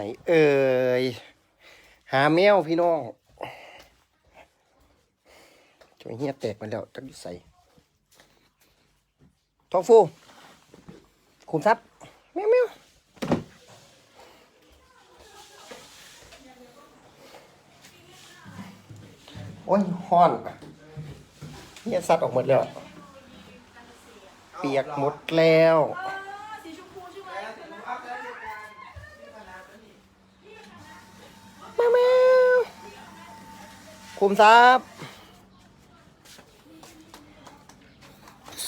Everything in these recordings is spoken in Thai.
นเอ่ยหาแมวพี่น้องจอยเฮียแตกมาแล้วจักยู่ใส่ทองฟูคุมทรัพย์แมวแมวโอ้ยห้อนเฮียสัตว์ออกหมดแล้ว เปียกหมดแล้ว คุมทรัพย์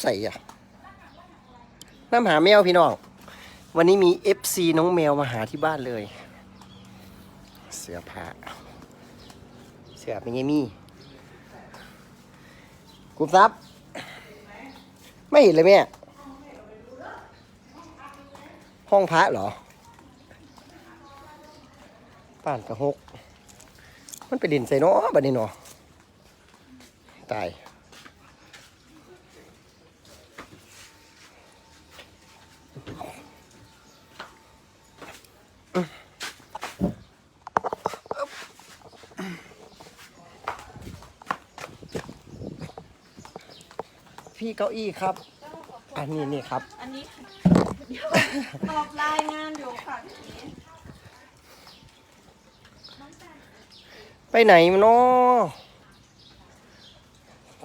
ใส่อะน้ำหาแมวพี่น้อง วันนี้มี FC น้องแมวมาหาที่บ้านเลย เสื้อผ้าเสื้อเป็นไงมี่คุมทรัพย์ไม่เห็นเลยแม่ห้องพระเหรอป่านกระหก มันไปดินใส่เนาะบัดนี้เนาะตายพี่เก้าอี้ครับ อันนี้นี่ครับ อันนี้ตอบรายงานอยู่ค่ะพี่ ไปไหนมาเนาะ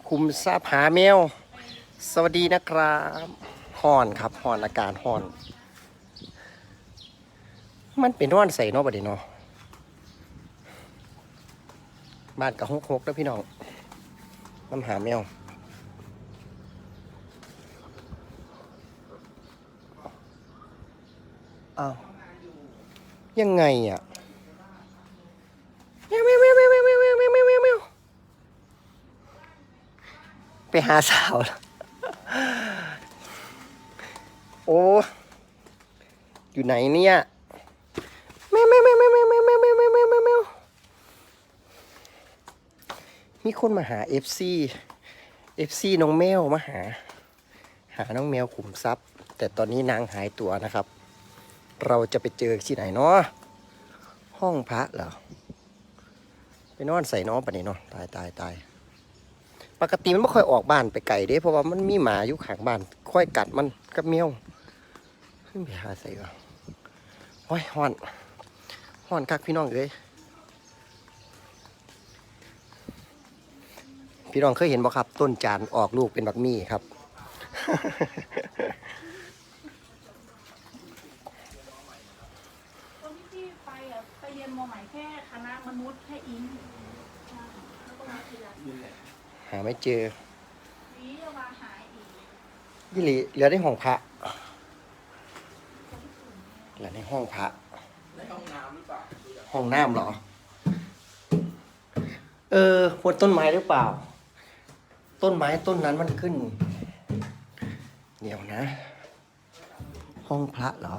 คุมทราบหาแมว สวัสดีนะครับห่อนครับห่อนอากาศห่อน มันเป็นร้อนใส่เนาะบัดนี้เนาะบ้านกับฮกฮกแล้วพี่น้องน้ำหาแมวอ้าวยังไงอะแมวแมว หาสาว โอ้ อยู่ไหนเนี่ยแมวแมวแมวแมวแมวแมวแมวแมวแมวแมวแมวแมวมีคนมาหา FC FC น้องแมวมาหา หาน้องแมวขุมทรัพย์ แต่ตอนนี้นางหายตัวนะครับ เราจะไปเจอที่ไหนเนาะห้องพระเหรอไปนอนใส่น้องปะนี่เนาะตายตายตาย ปกติมันไม่ค่อยออกบ้านไปไก่เด้ เพราะว่ามันมีหมาอยู่ข้างบ้าน ค่อยกัดมันกับเมียวขึ้นไปหาใส่ก่อนโอ้ยฮ้อนฮ้อนคักพี่น้องเอ้ยพี่น้องเคยเห็นบ่ครับ ต้นจานออกลูกเป็นบักมี่ครับตอนที่พี่ไปอะไปเรียนมใหม่แค่คณะมนุษย์แค่อิงแล้วก็มาทีละ หาไม่เจอวีจะมาหายอีกยี่หลีเหลือในห้องพระเหลือในห้องพระ ในห้องน้ำหรือเปล่าห้องน้ำเหรอ เออพวต้นไม้หรือเปล่า ต้นไม้ต้นนั้นมันขึ้น เดี๋ยวนะ ห้องพระเหรอ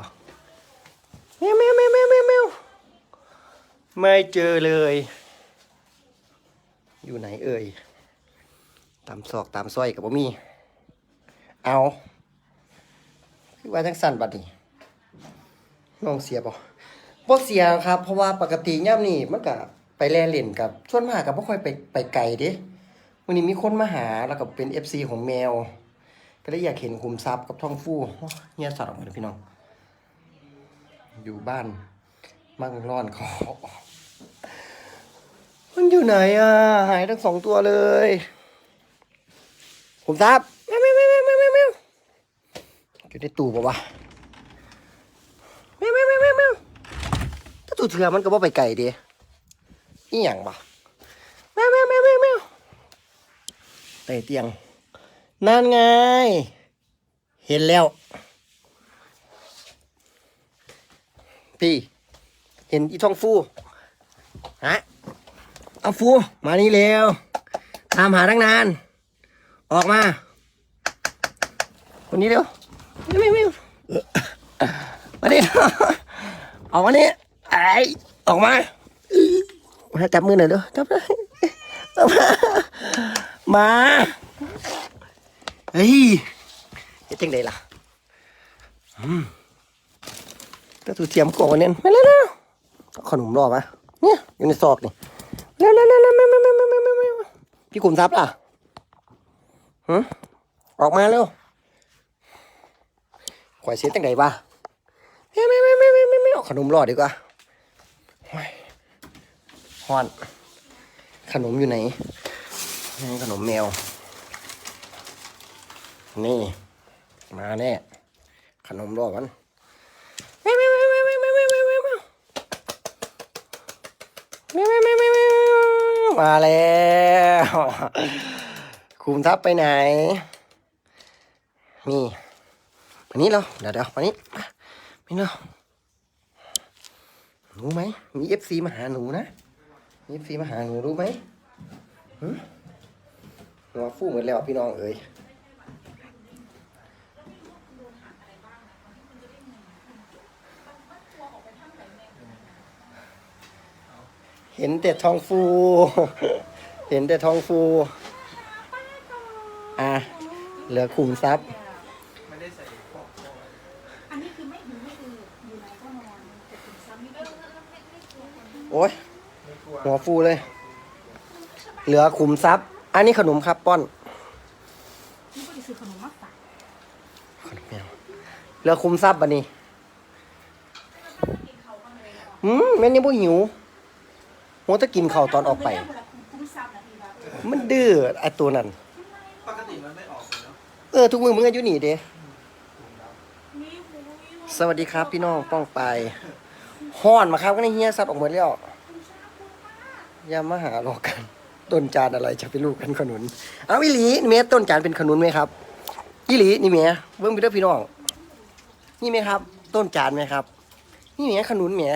แมวแมวแมวแมวแมวแมวไม่เจอเลย อยู่ไหนเอ่ย ตามซอกตามซอยกับบ่มี เอา คือว่าทั้งสั่นบัดนี้น้องเสียบ่บ่เสียครับ เพราะว่าปกติย่ำนี่มันก็ไปแลเล่นกับส่วนมากก็บ่ค่อยไปไปไกลเด้วันนี้มีคนมาหาแล้วก็เป็น FC ของแมว ก็เลยอยากเห็นคุมทรัพย์กับท่องฟู่เงียสัตว์ออกมาเลยพี่น้อง อยู่บ้านมั่งร้อนคอมันอยู่ไหนอะ หายทั้งสองตัวเลย คุมทรัพย์แมวแมวแมวแมวแมวแมวแมวอยู่ในตู้ปะวะแมวแมวแมวแมวแมวถ้าตู้เถื่อมันก็บ่ไปไกลเดีอีหยังปะแมวแมวแมวแมวแมวใต้เตียง นั่นไง เห็นแล้ว พี่ เห็นอีทองฟูฮะเอาฟู มานี่เร็ว ตามหาตั้งนาน ออกมา คนนี้เดียวไม่ไม่มาดิออกมานี่ไอออกมาให้จับมือหน่อยด้วยจับได้มาเฮ้ยจะจังไดล่ะก็ถูเทียมโกเนี่ยไม่เล่นแล้ว ขนมรอบอะเนี่ยอยู่ในซอกนี่แล้วแล้วแล้วแล้วพี่กลุ่มทรัพย์ล่ะ หออกมาเร็วข่อยเสียตั้งไหนบ้าไม่ไม่ไม่ไม่ไม่ไม่เอาขนมรอดดีกว่าโอ้ยฮอน ขนมอยู่ไหนนี่ขนมแมว นี่ มาแน่ ขนมรอดกันไม่ไม่ไม่ไม่ไม่ไม่ไม่ไม่ไม่ไม่ไม่ไม่ไม่มาแล้ว คุมทับไปไหน นี่มานี้เราเดี๋ยวเดี๋ยวมานี้มานี่เรารู้ไหมมีเอฟซีมาหาหนูนะมีเอฟซีมาหาหนูรู้ไหมหึหัวฟูหมดแล้วพี่น้องเอ๋ยเห็นแต่ทองฟู เห็นแต่ทองฟูอะ เหลือคุมทรัพย์ ไม่ได้ใส่ปอกคออันนี้คือไม่หือไม่อืออยู่ไหนก็นอนแต่ถึงซ้ำนี่ก็โอ้ยไม่กลัวหัวฟูเลย เหลือคุมทรัพย์ อันนี้ขนมครับป้อน นี่ก็จะซื้อขนมมาฝากขนมแมวเหลือคุมทรัพย์บันนี้อืมแม่นี่บ่หิวหัวจะกินข้าวตอนออกไปคุ้มซับนะพี่ว่ามันดื้อไอตัวนั้น ออทุกมือมึงก็อยู่นี่เด้มีหูมีสวัสดีครับพี่น้องป้องไปห้อนมาครับก็ในเฮียสัตว์ออกหมดแล้วอย่ามาหาหลอกกัน ต้นจานอะไรจะเป็นลูกกันขนุนเอาอีหลีนี่แม่ต้นจานเป็นขนุนไหมครับอีหลีนี่แม่เบิ้งไปเด้อพี่น้องนี่ไหมครับ ต้นจานไหมครับ นี่แม่ขนุนแม่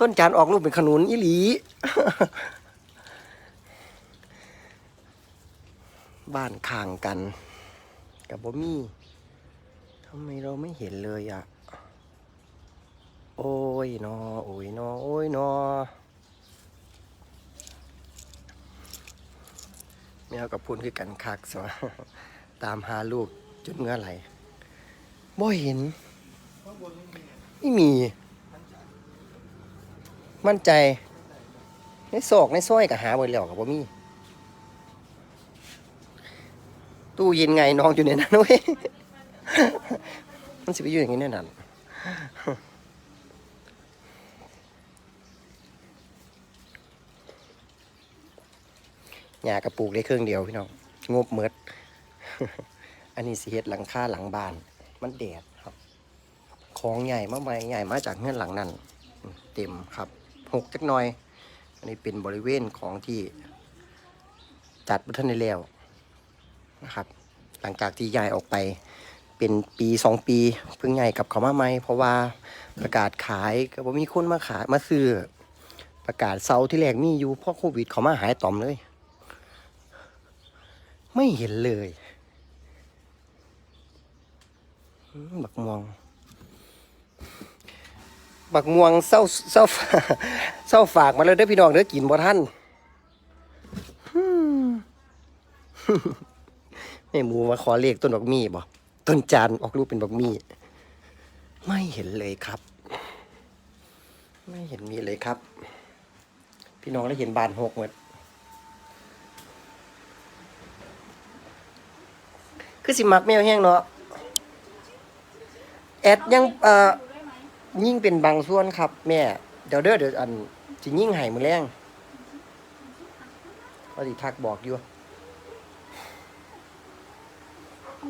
ต้นจานออกลูกเป็นขนุนอีหลี บ้านข้างกัน กับบ่มี่ทำไมเราไม่เห็นเลยอะ โอ้ยนอ โอ้ยนอ โอ้ยนอแมวกับพูนคือกันคักสวะตามหาลูกจนเงื่อไหลบ่เห็น ไม่มี มั่นใจ ในซอกในซอยกับหาบ่แล้วกับบ่มี ตู้เย็นไงน้องอยู่ในนั้นเว้ยมันสิไปอยู่อย่างนี้แน่นอนหญ้ากระปลูกได้เครื่องเดียวพี่น้องงบเมิด อันนี้สิเฮ็ดหลังคาหลังบ้าน มันแดดครับ ของใหญ่มากมายใหญ่มาจากเงื่อนหลังนั่นเต็มครับหกจักหน่อย อันนี้เป็นบริเวณของที่จัดบุทนในแล้ว นะครับ หลังจากที่ย้ายออกไปเป็นปีสองปีเพิ่งย้ายกับเขามาใหม่เพราะว่าประกาศขายก็บ่มีคนมาขายมาซื้อประกาศเซาที่แรกมีอยู่เพราะโควิดเขามาหายต่อมเลย ไม่เห็นเลยบักม่วง บักม่วงเศร้าเศร้าเศร้าฝากมาเลยเด้อพี่น้องเด้อกินบ่ท่าน แม่หมูมาขอเลขต้นบักมี่บ่ต้นจานออกลูกเป็นบักมี่ ไม่เห็นเลยครับ ไม่เห็นมีเลยครับ พี่น้องได้เห็นบานหกหมดคือสิมักแมวแห้งเนาะแอดยังเอ่อยิ่งเป็นบางส่วนครับ แม่ เดี๋ยวเด้อเดี๋ยวอันสิยิ่งให้มือแรงก็สิทักบอกอยู่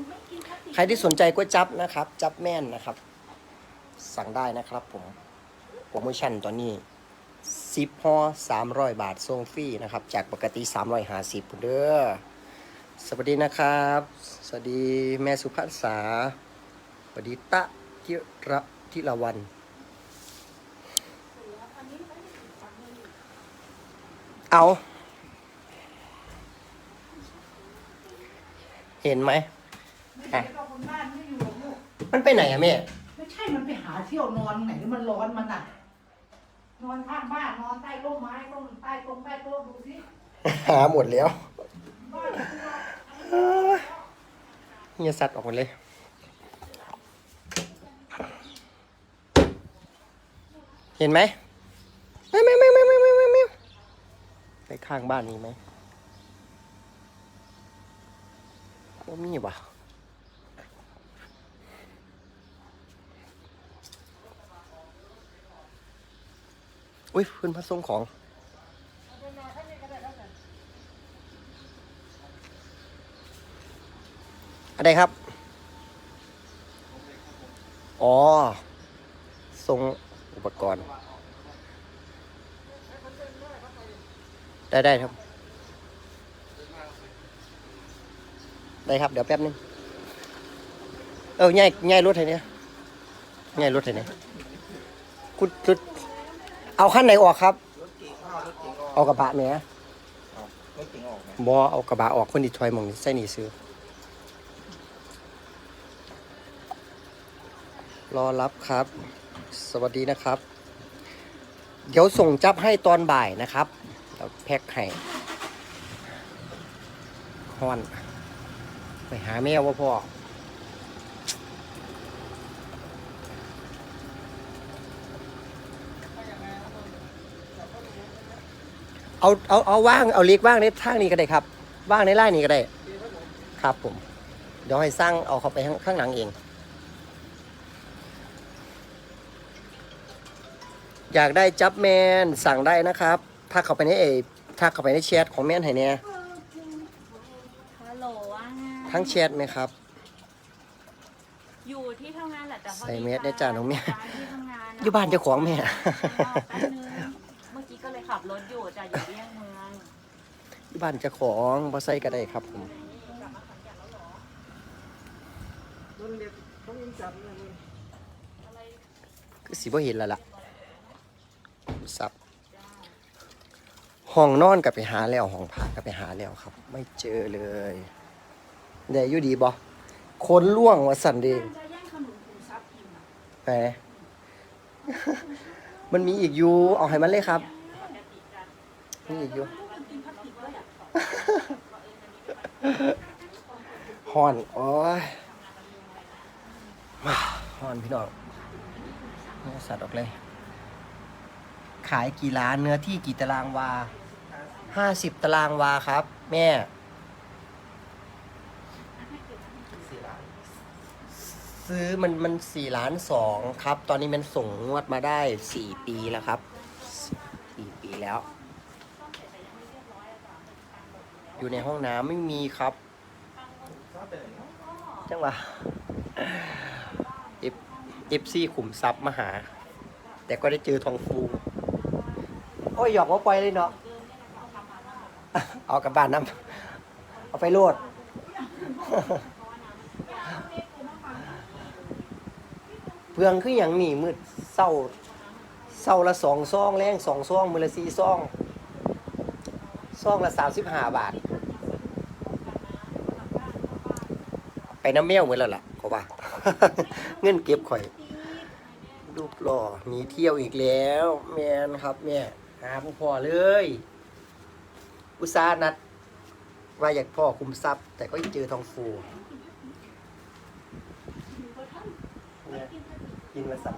ไม่กินพลาสติก ใค รที่สนใจก๋วยจับนะครับ จับแม่นนะครับ สั่งได้นะครับผมโปรโมชั่นตอนนี้สิบห่อสามร้อยบาทส่งฟรีนะครับ จากปกติสามร้อยห้าสิบเด้อสวัสดีนะครับ สวัสดีแม่สุภาษาสวัสดีตะทิระทิละวัน เอาเห็นไหมไม่ มันไปไหนอะแม่ ไม่ใช่มันไปหาเที่ยวนอนไหนหรือมันร้อนมันอะ นอนข้างบ้านนอนใต้ร่มไม้ร่มใต้ตรงใต้โต๊ะดูสิหาหมดแล้วเงี้ยสัตว์ออกหมดเลย เห็นไหมไม่ไม่ไม่ไม่ไม่ไม่ไม่ไปข้างบ้านนี้ไหมว่ามีวะ อุ้ยเพื่อนมาส่งของ อะไรครับ อ๋อ ส่งอุปกรณ์ ได้ได้ครับ ได้ครับ เดี๋ยวแป๊บนึง เออง่ายง่ายรถไถเนี่ยง่ายรถไถเนี่ยคุณรถ เอาขั้นไหนออกครับรถเก๋งเอารถเก๋งออกเอากระบะเนี่ยรถเก๋งออกไหมบอเอากระบะออกคนดีทอยหมองนี้ใส่นี่ซื้อ รอรับครับ สวัสดีนะครับ เดี๋ยวส่งจับให้ตอนบ่ายนะครับแล้วแพ็คให้ฮอน ไปหาแมวว่าพ่อ เอาเอาเอาว่างเอาเล็กว่างในทางนี้ก็ได้ครับ ว่างในไร่นี้ก็ได้ ครับผม เดี๋ยวให้สร้างเอาเข้าไปข้างข้างหลังเอง อยากได้จับแมนสั่งได้นะครับถ้าเข้าไปในเอถ้าเข้าไปในแชทของแมนให้เนี่ยฮัลโหลว่าไงทั้งแชทไหมครับ อยู่ที่ทำงานแหละแต่พอใส่ดีเมสได้จ้ะน้องเมียย้ายที่ทำงานอยู่บ้านเจ้าของแม่ แป๊บนึงเมื่อกี้ก็เลย ขับรถอยู่จะอยู่เลี่ยงเมืองอยู่บ้านเจ้าของบ่ใส่ก็ได้ครับผมรถเล็กต้องยิงจับเลยคือสิบ่เห็นแล้วล่ะสับห้องนอนกับไปหาแล้วห้องพักกับไปหาแล้วครับ ไม่เจอเลยได้อยู่ดีบ่คนล่วงว่าสันเดงจะแย่งขนมคุมทรัพย์กินอะไหนมันมีอีกอยู่เอาให้มันเลยครับ มีอีกอยู่กินพลาสติกด้วยอะฮอนโอ้ยว้าฮอนพี่น้องเนื้อสัตว์ออกเลย ขายกี่ล้านเนื้อที่กี่ตารางวาห้าสิบตารางวาครับ แม่สี่ล้านซื้อมันมันสี่ล้านสองครับ ตอนนี้มันส่งงวดมาได้สี่ปีแล้วครับสี่ปีแล้ว อยู่ในห้องน้ำไม่มีครับ จังหวะเอฟเอฟซีขุมทรัพย์มาหา แต่ก็ได้เจอทองฟูโอ้ยหยอกว่าปล่อยเลยเนาะเอากลับบ้านน้ำเอาไปโลดเพื่องคืออย่างนี้มืดเศร้าเศร้าละสองซองแรงสองซองมือละสี่ซอง องละสามสิบห้าบาท ไปน้ำแมวเหมือนแล้วล่ะเขาว่า เงินเก็บข่อย รูปหล่อหนีเที่ยวอีกแล้วแมนครับแม่หาผู้พ่อเลย อุตส่าห์นัด ว่าอยากพ่อคุมทรัพย์ แต่ก็ยังเจอทองฟูเนี่ยกินมาสั่ง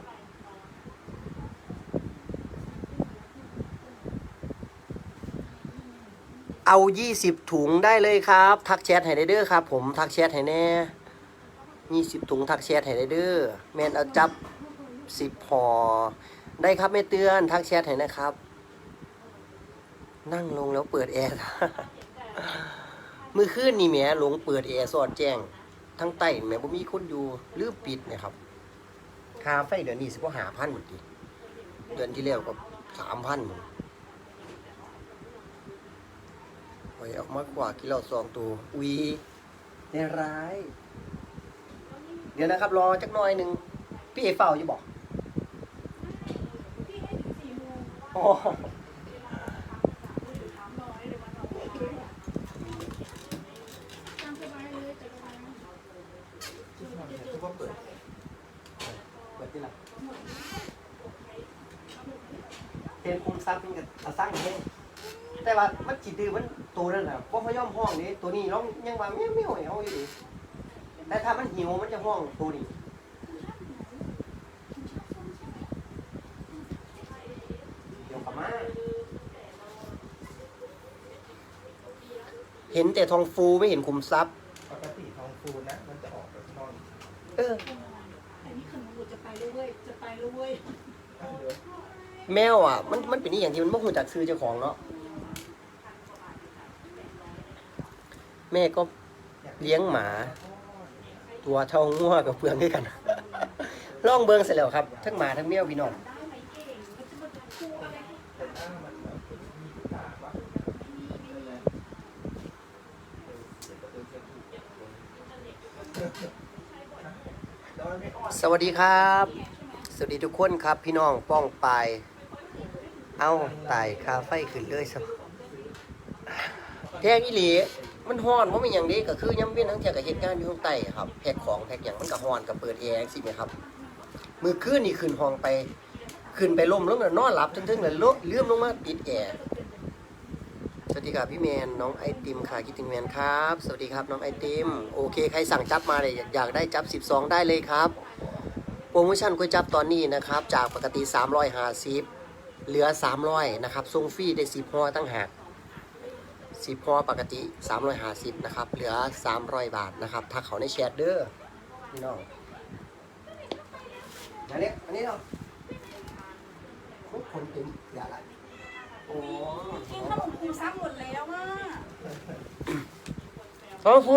เอา 20 ถุงได้เลยครับ ทักแชทให้ได้เด้อครับ ผมทักแชทให้แน่20 ถุงทักแชทให้ได้เด้อแมนเอาจับ 10ห่อได้ครับไม่เตือนทักแชทให้นะครับ นั่งลงแล้วเปิดแอร์มือคืนนี่แหมหลงเปิดแอร์สอดแจ้ง ทั้งใต้แหมบ่มีคนอยู่ลืมปิดนะครับคาไฟเดือนนี้สิบ่หาพันหมดดิเดือนที่แล้วก็สามพันหมด ไว้ออกมากกว่ากิโลสองตัวอุยในร้าย เดี๋ยวนะครับ รอจักหน่อยหนึ่งพี่เอเฝ้าอยู่บอกพี่ให้ถึงสี่โมงอ๋อตามสบายเลยจะไปนะทุกคนเปิดเปิดที่หลังเห็นคุมซับเป็นกับอาสร้างอย่างนี้แต่ว่ามันจีดื้อมัน ตัวนั่นแหละก็พยอมห้องนี้ตัวนี้ร้องยังว่าไม่ไม่ห่วยเอาอยู่แต่ถ้ามันหิวมันจะห้องตัวนี้เดี๋ยวกลับมาเห็นแต่ทองฟูไม่เห็นขุมทรัพย์ ปกติทองฟูนะ มันจะออกแบบนอนเออ แต่นี่ขนมัดจะไปเลยวจะไปเลยแมวอะ มันมันเป็นนี่อย่างที่มันไม่ฮู้จักซื้อเจ้าของเนาะ แม่ก็เลี้ยงหมา ตัวเท่างัวกับเปลืองด้วยกันลองเบิ่งเสร็จแล้วครับ ทั้งหมาทั้งแมวพี่น้องแต่ถ้ามันแบบมีทุกอย่างวะแล้วมันไม่อ่อนสวัสดีครับ สวัสดีทุกคนครับ พี่น้องป้องปายเอ้าตายคาไฟขึ้นเลยสัแพงอีหลี มันฮ้อนว่ามันอย่างนี้ก็คือย่ำเว้นทั้งเที่ยกับเหตุการณ์อยู่ข้างใต้ครับแพ็คของแพ็คอย่างมันก็ฮ้อนกับเปิดแอร์สิไหมครับ มือคืนนี่ขึ้นห้องไปขึ้นไปล่มแล้วนอนหลับทึ่งๆเลยลุกเลื่อมลงมาปิดแอร์สวัสดีครับพี่แมนน้องไอติมค่ะคิดถึงแมนครับ สวัสดีครับน้องไอติมโอเคใครสั่งจับมาเลยอยากได้จับ 12 ได้เลยครับ โปรโมชั่นก๋วยจับตอนนี้นะครับ จากปกติ 350 เหลือ 300 นะครับส่งฟรีได้10ห่อตั้งหาก 10ห่อปกติ 350นะครับ เหลือ 300 บาทนะครับทักเขาในแชทเด้อพี่น้องอันนี้อันนี้เราคนเต็มอย่าละโอ้ๆกินขนมคูซ้ำหมดแล้วอะทองฟู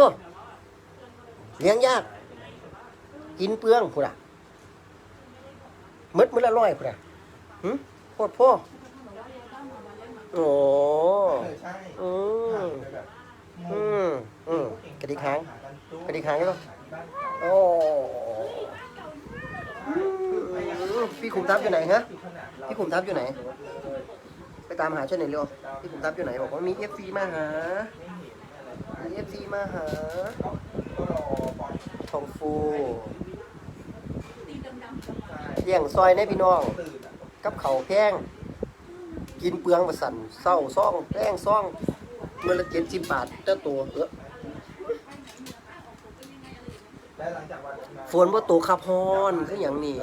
เลี้ยงยาก กินเปลืองพูดอะมึดมึดละร้อยพูดอะหึโคตรพ่อ โอ้เออใช่อืมไปแบบอืมอืมกระดิกหาง กระดิกหางใช่ปะหาที่บ้านโอ้อืมพี่ขุมทรัพย์อยู่ไหนฮะคือขนาดเราพี่ขุมทรัพย์อยู่ไหน ไปตามหาช่วยหน่อยเร็ว พี่ขุมทรัพย์อยู่ไหนบอกว่ามีเอฟซีมาหาไม่เห็นอะไรมีเอฟซีมาหา ก็รอปล่อยทองฟูตีดำๆกับใช่เลี้ยงซอยในพี่น้อง ตื่นอะกับเขาวแพง กินเปลืองประสันเศร้าซ่องแป้งซ่องเมื่อละเจ็ดสิบบาทเจ้าตัวเออฝนว่าตกขับฮอนคืออย่างนี้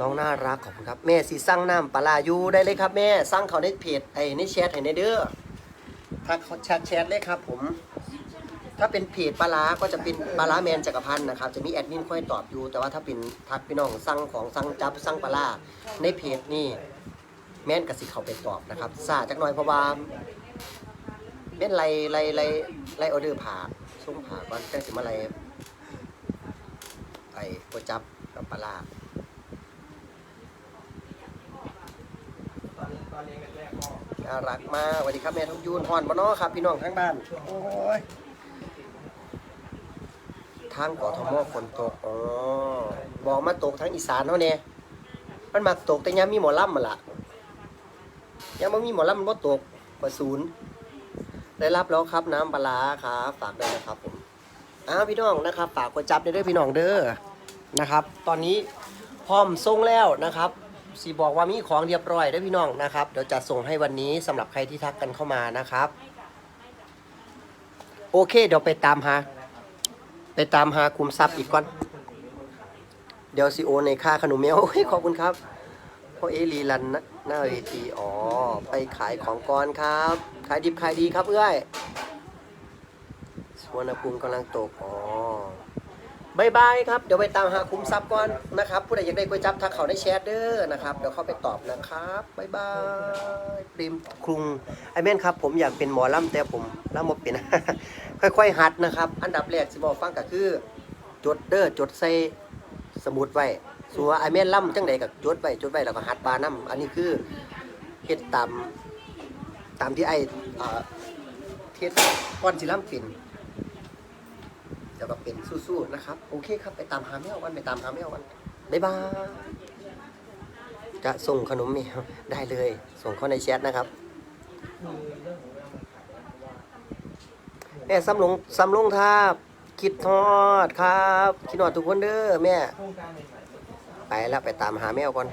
น้องน่ารักขอบคุณครับ แม่สีสั่งน้ำปลาอยู่ได้เลยครับ แม่สั่งเขาในเพจไอ้ในแชทให้ในเด้อถ้าเขาแชทแชทเลยครับผม ถ้าเป็นเพจปลาร้าก็จะเป็นปลาร้าแมนจักรพันธ์นะครับ จะมีแอดมินคอยตอบอยู่ แต่ว่าถ้าเป็นทักพี่น้องสั่งของสั่งจับสั่งปลาร้าในเพจนี่แมนกสิเขาไปตอบนะครับซาจักหน่อยเพราะว่าแม่นไล่ไล่ไล่ไล่ออเดอร์ผ่าส่งผ่าก่อนจังสิมาไล่ไอ้ก๋วยจับกับปลาร้าน่ารักมากสวัสดีครับแม่ทุกยูนฮอนบ่เนาะครับ พี่น้องทั้งบ้าน โอ้ย ทางกทมฝนตกอ๋อบอกมาตกทางอีสานเฮาเนี่ยมันมักตกแต่ยามมีหมอลำมาละยามบ่มีหมอลำมันบ่ตกบ่ศูนย์ได้รับแล้วครับน้ำปลาร้าครับฝากด้วยนะครับผมอ้าวพี่น้องนะครับฝากกดจับด้วยเด้อพี่น้องเด้อนะครับ ตอนนี้พร้อมส่งแล้วนะครับสีบอกว่ามีของเรียบร้อยเด้พี่น้องนะครับเดี๋ยวจะส่งให้วันนี้สำหรับใครที่ทักกันเข้ามานะครับ โอเคเดี๋ยวไปตามหา ไปตามหาคุมทรัพย์อีกก่อน เดี๋ยวซีโอในค่าขนมเมียวขอบคุณครับพ่อเอลีลันนะหน้าเวทีอ๋อ ไปขายของก่อนครับ ขายดิบขายดีครับเอื้อยสวนภูมิกำลังตก อ๋อ บายบายครับ เดี๋ยวไปตามหาคุ้มทรัพย์ก่อนนะครับ ผู้ใดอยากได้ก๋วยจับทักเขาในแชทเด้อนะครับ เดี๋ยวเข้าไปตอบนะครับบายบายปริมครุงไอแม่นครับ ผมอยากเป็นหมอล่ำแต่ผมลำบ่เป็น ค่อยๆหัดนะครับ อันดับแรกสิบอกฟังก็คือ จดเด้อจดใส่สมุดไว้สัวาไอแม่นล่ำจังใดก็จดไว้จดไว้แล้วก็หัดบานํอันนี้คือเฮ็ดตามตามที่ไอเอ่อเทศก่อนสิล่ำเป็น เดี๋ยวก็เป็นสู้ๆนะครับ โอเคครับ ไปตามหาแมวกันไปตามหาแมวกันบ๊ายบายจะส่งขนมแมวได้เลย ส่งเข้าในแชทนะครับคือเรื่องของเรื่องมันขายได้เพราะว่าแม่ซ้ำลงซ้ำลงทาบคิดทอดครับ คิดทอดทุกคนเด้อแม่ ไปแล้วไปตามหาแมวก่อน